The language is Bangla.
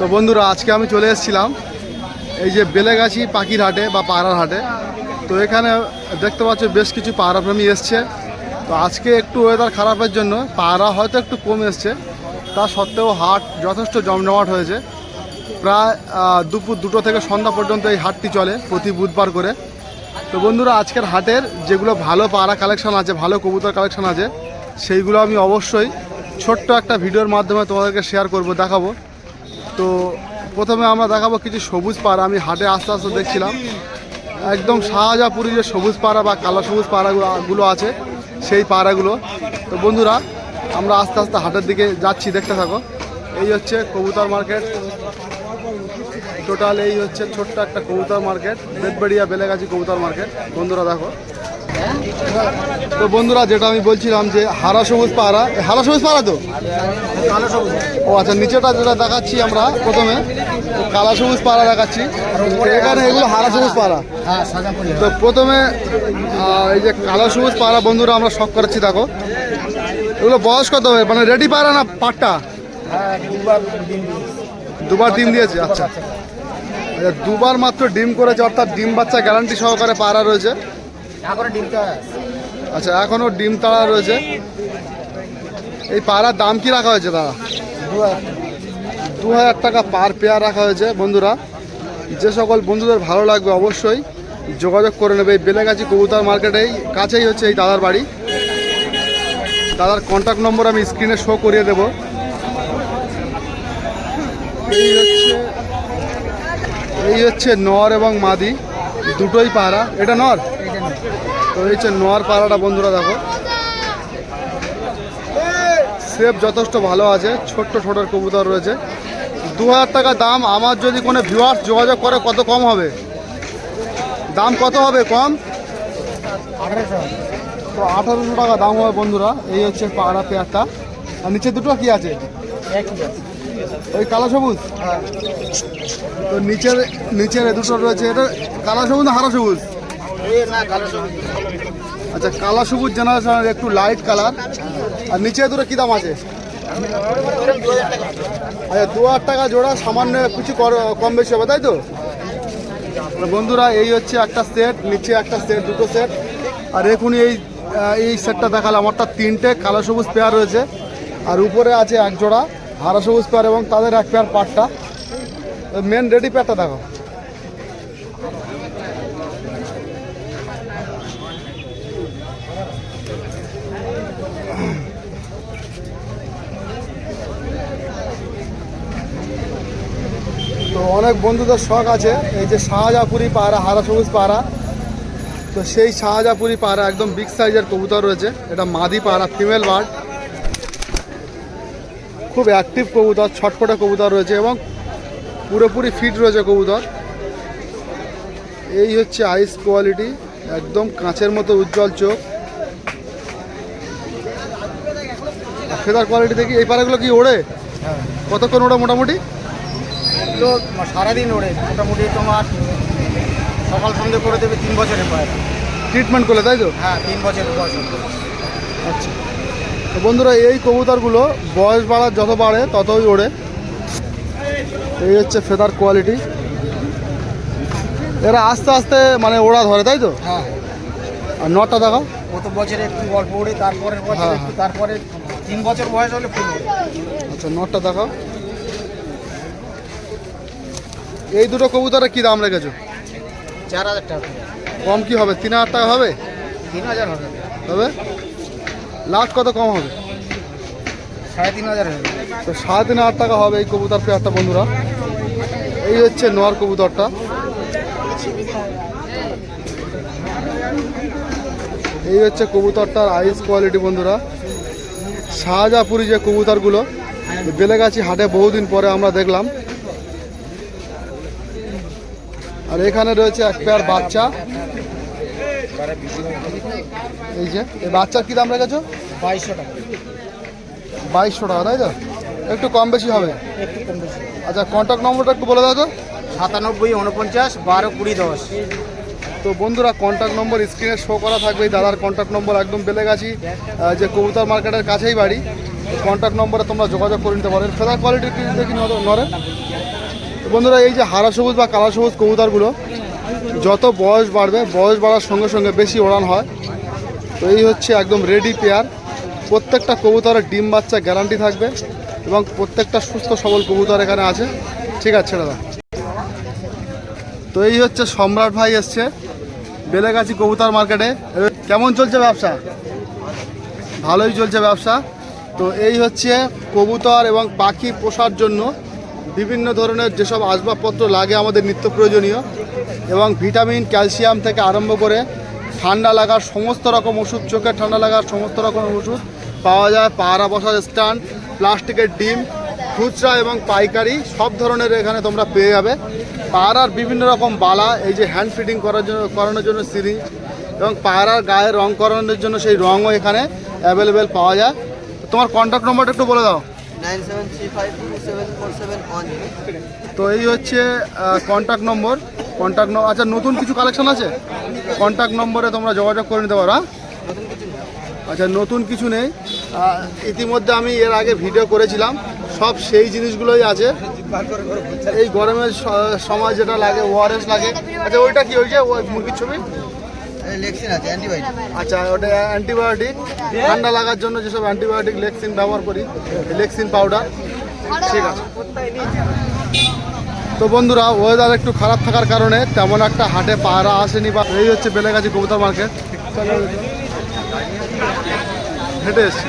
তো বন্ধুরা, আজকে আমি চলে এসেছিলাম এই যে বেলেগাছি পাখির হাটে বা পাড়ার হাটে। তো এখানে দেখতে পাচ্ছ বেশ কিছু পাড়া প্রেমী এসছে। তো আজকে একটু ওয়েদার খারাপের জন্য পাড়া হয়তো একটু কম এসছে। তা সত্ত্বেও হাট যথেষ্ট জমজমাট হয়েছে। প্রায় দুপুর দুটো থেকে সন্ধ্যা পর্যন্ত এই হাটটি চলে প্রতি বুধবার করে। তো বন্ধুরা, আজকের হাটের যেগুলো ভালো পাড়া কালেকশন আছে, ভালো কবুতর কালেকশন আছে, সেইগুলো আমি অবশ্যই ছোট্ট একটা ভিডিওর মাধ্যমে তোমাদেরকে শেয়ার করব, দেখাবো। তো প্রথমে আমরা দেখাবো কিছু সবুজ পাড়া, আমি হাটে আস্তে আস্তে দেখছিলাম। একদম শাহজাপুরি যে সবুজ পাড়া বা কালো সবুজ পাড়াগুলো আছে, সেই পাড়াগুলো। তো বন্ধুরা, আমরা আস্তে আস্তে হাটের দিকে যাচ্ছি, দেখতে থাকো। এই হচ্ছে কবুতর মার্কেট। টোটাল এই হচ্ছে ছোট্ট একটা কবুতর মার্কেট বেদবেড়িয়া বেলেগাছি কবুতর মার্কেট। বন্ধুরা, দেখো। তো বন্ধুরা যেটা আমি বলছিলাম যে হারা সবুজ পাড়া এ হারা সবুজ পাড়া তো? ও আচ্ছা নিচেটা যেটা দেখাচ্ছি আমরা প্রথমে কালা সবুজ পাড়া দেখাচ্ছি। এখানে এগুলো হারা সবুজ পাড়া হ্যাঁ তো প্রথমে এই যে কালো সবুজ পাড়া বন্ধুরা আমরা শখ করাচ্ছি দেখো। এগুলো বয়স কত হবে? মানে রেডি পাড়া না পাট্টা? হ্যাঁ দুবার ডিম দিয়েছে। আচ্ছা। আচ্ছা, দুবার মাত্র ডিম করেছে অর্থাৎ ডিম বাচ্চা গ্যারান্টি সহকারে পাড়া রয়েছে। আচ্ছা এখনও ডিম তাড়া রয়েছে। এই পাড়ার দাম কি রাখা হয়েছে দাদা? দু হাজার টাকা পার পেয়ার রাখা হয়েছে, বন্ধুরা। যে সকল বন্ধুদের ভালো লাগবে অবশ্যই যোগাযোগ করে নেবে। এই বেলেগাছি কবুতর মার্কেটেই, কাছেই হচ্ছে এই দাদার বাড়ি। দাদার কন্ট্যাক্ট নম্বর আমি স্ক্রিনে শো করিয়ে দেব। এই হচ্ছে এই হচ্ছে নর এবং মাদি, দুটোই পাড়া। এটা নর? তো এই হচ্ছে নর পাড়াটা বন্ধুরা দেখো। সেফ যথেষ্ট ভালো আছে ছোট্ট ছোটোর কবুতর রয়েছে। দু হাজার টাকা দাম আমার যদি কোনো ভিউয়ার্স যোগাযোগ করে কত কম হবে? দাম কত হবে কম? তো আঠারোশো টাকা দাম হবে বন্ধুরা এই হচ্ছে পাড়া পেয়ারটা। আর নিচে দুটো কি আছে? ওই কালো সবুজ? হ্যাঁ। তো নিচের নিচের দুটো রয়েছে এটা কালো সবুজ না হারা সবুজ? আচ্ছা কালো সবুজ জেনারেশনের একটু লাইট কালার আর নিচে দুটো কী দাম আছে? আচ্ছা দু হাজার টাকা জোড়া, সামান্য কিছু কম বেশি হবে, তাই তো? বন্ধুরা, এই হচ্ছে একটা সেট নিচে একটা সেট দুটো সেট আর এখনই এই এই সেটটা দেখালাম অর্থাৎ তিনটে কালো সবুজ পেয়ার রয়েছে। আর উপরে আছে এক জোড়া, হারা সবুজ পেয়ার এবং তাদের এক পেয়ার পাটটা। মেন রেডি পেয়ারটা দেখো অনেক বন্ধুদের শখ আছে এই যে শাহজাপুরি পাড়া হারা সবুজ পাড়া। তো সেই শাহজাপুরি পাড়া একদম বিগ সাইজের কবুতর রয়েছে এটা মাদি পাড়া ফিমেল বার্ড খুব অ্যাক্টিভ কবুতর ছটফটে কবুতর রয়েছে এবং পুরোপুরি ফিট রয়েছে কবুতর। এই হচ্ছে আইস কোয়ালিটি একদম কাঁচের মতো উজ্জ্বল চোখ। ফেদার কোয়ালিটি দেখি এই পাড়াগুলো কি ওড়ে? হ্যাঁ। কতক্ষণ ওড়ে মোটামুটি? তো সারাদিন ওড়ে মোটামুটি তোমার সকাল সন্ধ্যে করে দেবে তিন বছরের বয়স। ট্রিটমেন্ট করলে তাই তো? হ্যাঁ তিন বছরের বয়স আচ্ছা। তো বন্ধুরা এই কবুতরগুলো বয়স বাড়ার যত বাড়ে ততই ওড়ে। এই হচ্ছে ফেদার কোয়ালিটি এরা আস্তে আস্তে মানে ওড়া ধরে তাই তো? হ্যাঁ। আর নটা দেখা? প্রথম বছরে একটু অল্প ওড়ে তারপরের বছর হ্যাঁ, একটু তারপরে তিন বছর বয়স হলে ফুল আচ্ছা নটা দেখাও এই দুটো কবুতরে কি দাম রেখেছো? চার হাজার টাকা। কম কি হবে? তিন হাজার টাকা হবে? তিন হাজার হবে। হবে? লাখ কত কম হবে? সাড়ে তিন হাজার হবে। তো সাড়ে তিন হাজার টাকা হবে এই কবুতর পেয়ারটা বন্ধুরা। এই হচ্ছে নর কবুতরটা। এই হচ্ছে কবুতরটার আইস কোয়ালিটি বন্ধুরা। শাহজাপুরি যে কবুতরগুলো বেলেগাছি হাটে বহুদিন পরে আমরা দেখলাম। আর এখানে রয়েছে এক পেয়ার বাচ্চা। এই যে এই বাচ্চার কি দাম রেখেছো? বাইশশো টাকা। বাইশশো টাকা তাই তো? একটু কম বেশি হবে। আচ্ছা কন্ট্যাক্ট নম্বরটা একটু বলে দাও তো। সাতানব্বই উনপঞ্চাশ বারো কুড়ি দশ। তো বন্ধুরা কন্ট্যাক্ট নম্বর স্ক্রিনে শো করা থাকবে। দাদার কন্ট্যাক্ট নম্বর একদম বেলে গেছি। যে কবুতর মার্কেটের কাছেই বাড়ি। কন্ট্যাক্ট নম্বরে তোমরা যোগাযোগ করে নিতে পারো। ফেদার কোয়ালিটির কি দেখি নর- বন্ধুরা, এই যে হারা সবুজ বা কালা সবুজ কবুতরগুলো, যত বয়স বাড়বে, বয়স বাড়ার সঙ্গে সঙ্গে বেশি ওড়ান হয়। তো এই হচ্ছে একদম রেডি পেয়ার প্রত্যেকটা কবুতরের ডিম বাচ্চা গ্যারান্টি থাকবে এবং প্রত্যেকটা সুস্থ সবল কবুতর এখানে আছে। ঠিক আছে, দাদা। তো এই হচ্ছে সম্রাট ভাই এসছে বেলেগাছি কবুতর মার্কেটে কেমন চলছে ব্যবসা? ভালোই চলছে ব্যবসা। তো এই হচ্ছে কবুতর এবং পাখি পোষার জন্য বিভিন্ন ধরনের যেসব আসবাবপত্র লাগে আমাদের নিত্য প্রয়োজনীয় এবং ভিটামিন, ক্যালসিয়াম থেকে আরম্ভ করে ঠান্ডা লাগার সমস্ত রকম ওষুধ চোখের ঠান্ডা লাগার সমস্ত রকম ওষুধ পাওয়া যায়, পাহারা বসার স্ট্যান্ড, প্লাস্টিকের ডিম, খুচরা এবং পাইকারি সব ধরনের এখানে তোমরা পেয়ে যাবে। পাহারার বিভিন্ন রকম বালা, এই যে হ্যান্ড ফিটিং করার জন্য, করানোর জন্য সিরিজ এবং পাহারার গায়ে রং করানোর জন্য সেই রঙও এখানে অ্যাভেলেবেল পাওয়া যায়। তোমার কন্ট্যাক্ট নম্বরটা একটু বলে দাও। তো এই হচ্ছে কন্ট্যাক্ট নম্বর কন্ট্যাক্ট নম্বর আচ্ছা নতুন কিছু কালেকশন আছে? কন্ট্যাক্ট নম্বরে তোমরা যোগাযোগ করে নিতে পারো হ্যাঁ? আচ্ছা নতুন কিছু নেই। ইতিমধ্যে আমি এর আগে ভিডিও করেছিলাম। সব সেই জিনিসগুলোই আছে। এই গরমের সময় যেটা লাগে ওআরএস লাগে। আচ্ছা ওইটা কি ওই যে ওই মুরগির ছবি? আচ্ছা ওটা অ্যান্টিবায়োটিক ঠান্ডা লাগার জন্য যেসব অ্যান্টিবায়োটিক লেক্সিন ব্যবহার করি লেক্সিন পাউডার ঠিক আছে। তো বন্ধুরা ওয়েদার একটু খারাপ থাকার কারণে তেমন একটা হাটে পাহারা আসেনি বা এই হচ্ছে বেলেগাছি কবুতর মার্কেট হেঁটে এসছি।